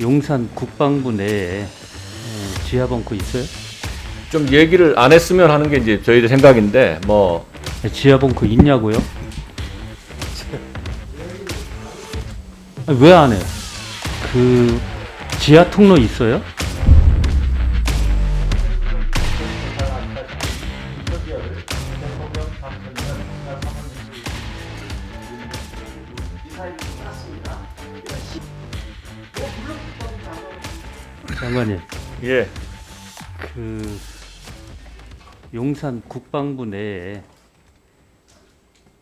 용산 국방부 내에 에, 지하 벙커 있어요? 좀 얘기를 안 했으면 하는 게 이제 저희들 생각인데 뭐 에, 지하 벙커 있냐고요? 왜 안 해요? 그 지하 통로 있어요? 장관님, 예. 그 용산 국방부 내에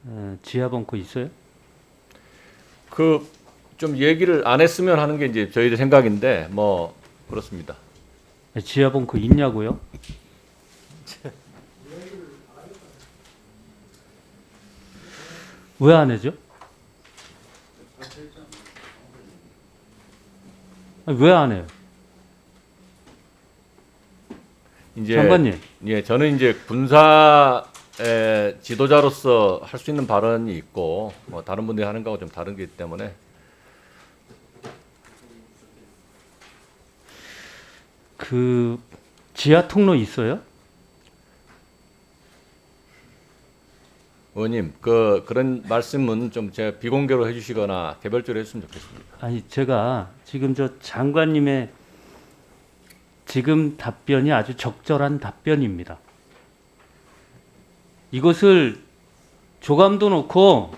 어, 지하 벙커 있어요? 그 좀 얘기를 안 했으면 하는 게 이제 저희들 생각인데 뭐 그렇습니다. 에, 지하 벙커 있냐고요? 왜 안 해죠? 왜 안 해요? 이제 장관님, 예, 저는 이제 군사 에, 지도자로서 할 수 있는 발언이 있고 뭐 다른 분들이 하는 거하고 좀 다른 게 있기 때문에 그 지하 통로 있어요? 의원님 그 그런 말씀은 좀 제가 비공개로 해주시거나 개별적으로 했으면 좋겠습니다. 아니 제가 지금 저 장관님의 지금 답변이 아주 적절한 답변입니다. 이것을 조감도 놓고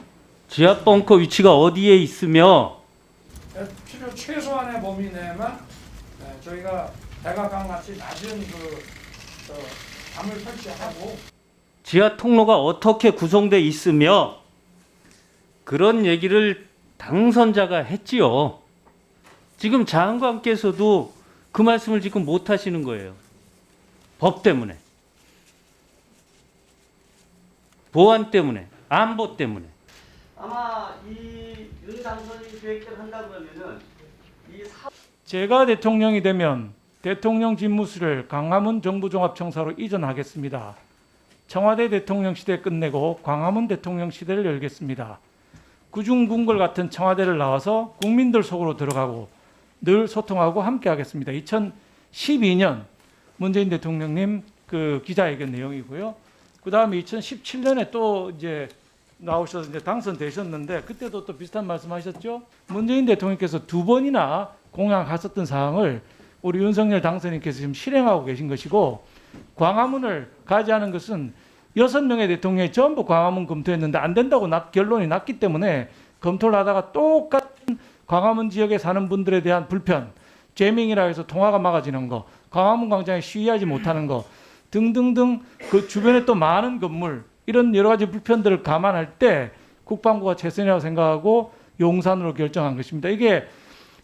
지하 벙커 위치가 어디에 있으며 필요 최소한의 범위 내에만 네, 저희가 대각강 같이 낮은 그 저, 담을 설치하고 지하 통로가 어떻게 구성돼 있으며 그런 얘기를 당선자가 했지요. 지금 장관께서도 그 말씀을 지금 못 하시는 거예요. 법 때문에. 보안 때문에, 안보 때문에. 아마 이 윤 당선이 계획대로 한다 그러면은 이 사... 제가 대통령이 되면 대통령 집무실을 강화문 정부종합청사로 이전하겠습니다. 청와대 대통령 시대 끝내고 광화문 대통령 시대를 열겠습니다. 구중궁궐 같은 청와대를 나와서 국민들 속으로 들어가고 늘 소통하고 함께 하겠습니다. 2012년 문재인 대통령님 그 기자회견 내용이고요. 그 다음에 2017년에 또 이제 나오셔서 이제 당선되셨는데 그때도 또 비슷한 말씀하셨죠. 문재인 대통령께서 두 번이나 공약하셨던 사항을 우리 윤석열 당선인께서 지금 실행하고 계신 것이고 광화문을 가지하는 것은 여섯 명의 대통령이 전부 광화문 검토했는데 안 된다고 나- 결론이 났기 때문에 검토를 하다가 똑같은 광화문 지역에 사는 분들에 대한 불편, 제밍이라 해서 통화가 막아지는 거, 광화문 광장에 시위하지 못하는 거 등등등 그 주변에 또 많은 건물 이런 여러 가지 불편들을 감안할 때 국방부가 최선이라고 생각하고 용산으로 결정한 것입니다. 이게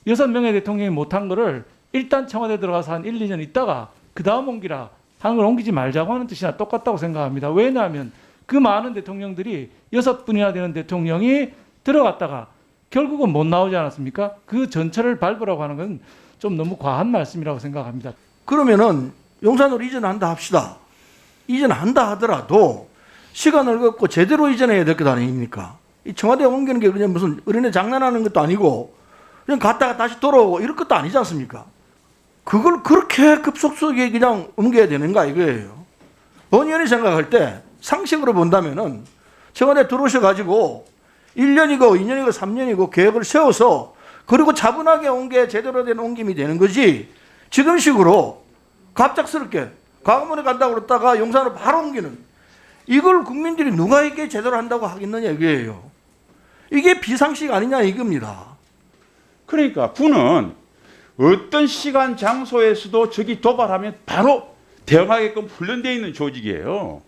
여섯 명의 대통령이 못한 거를 일단 청와대 들어가서 한 1, 2년 있다가 그 다음 옮기라 하는 걸 옮기지 말자고 하는 뜻이나 똑같다고 생각합니다. 왜냐하면 그 많은 대통령들이 여섯 분이나 되는 대통령이 들어갔다가 결국은 못 나오지 않았습니까? 그 전철을 밟으라고 하는 건 좀 너무 과한 말씀이라고 생각합니다. 그러면은 용산으로 이전한다 합시다. 이전한다 하더라도 시간을 갖고 제대로 이전해야 될 것 아닙니까? 이 청와대 옮기는 게 그냥 무슨 어린애 장난하는 것도 아니고 그냥 갔다가 다시 돌아오고 이럴 것도 아니지 않습니까? 그걸 그렇게 급속속에 그냥 옮겨야 되는가 이거예요. 본의원이 생각할 때 상식으로 본다면은 청와대 들어오셔가지고 1년이고 2년이고 3년이고 계획을 세워서 그리고 차분하게 온 게 제대로 된 옮김이 되는 거지 지금 식으로 갑작스럽게 광화문에 간다고 그랬다가 용산으로 바로 옮기는 이걸 국민들이 누가 이게 제대로 한다고 하겠느냐 이거예요. 이게 비상식 아니냐 이겁니다. 그러니까 군은 어떤 시간 장소에서도 적이 도발하면 바로 대응하게끔 훈련되어 있는 조직이에요.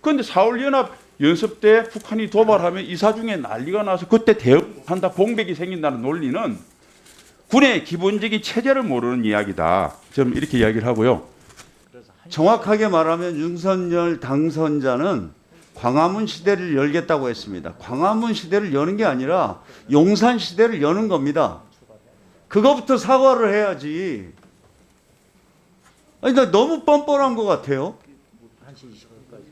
그런데 4월 연합 연습 때 북한이 도발하면 이사 중에 난리가 나서 그때 대응한다 공백이 생긴다는 논리는 군의 기본적인 체제를 모르는 이야기다. 저는 이렇게 이야기를 하고요. 정확하게 말하면 윤석열 당선자는 광화문 시대를 열겠다고 했습니다. 광화문 시대를 여는 게 아니라 용산 시대를 여는 겁니다. 그거부터 사과를 해야지. 아니, 나 너무 뻔뻔한 것 같아요.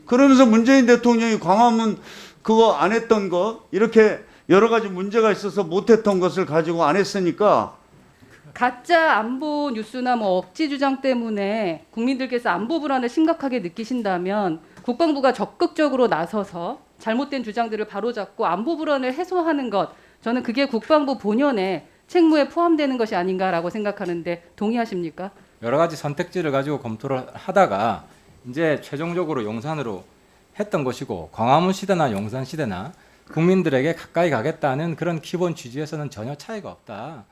그러면서 문재인 대통령이 광화문 그거 안 했던 거, 이렇게 여러 가지 문제가 있어서 못했던 것을 가지고 안 했으니까 가짜 안보 뉴스나 뭐 억지 주장 때문에 국민들께서 안보 불안을 심각하게 느끼신다면 국방부가 적극적으로 나서서 잘못된 주장들을 바로잡고 안보 불안을 해소하는 것 저는 그게 국방부 본연의 책무에 포함되는 것이 아닌가라고 생각하는데 동의하십니까? 여러 가지 선택지를 가지고 검토를 하다가 이제 최종적으로 용산으로 했던 것이고 광화문 시대나 용산 시대나 국민들에게 가까이 가겠다는 그런 기본 취지에서는 전혀 차이가 없다.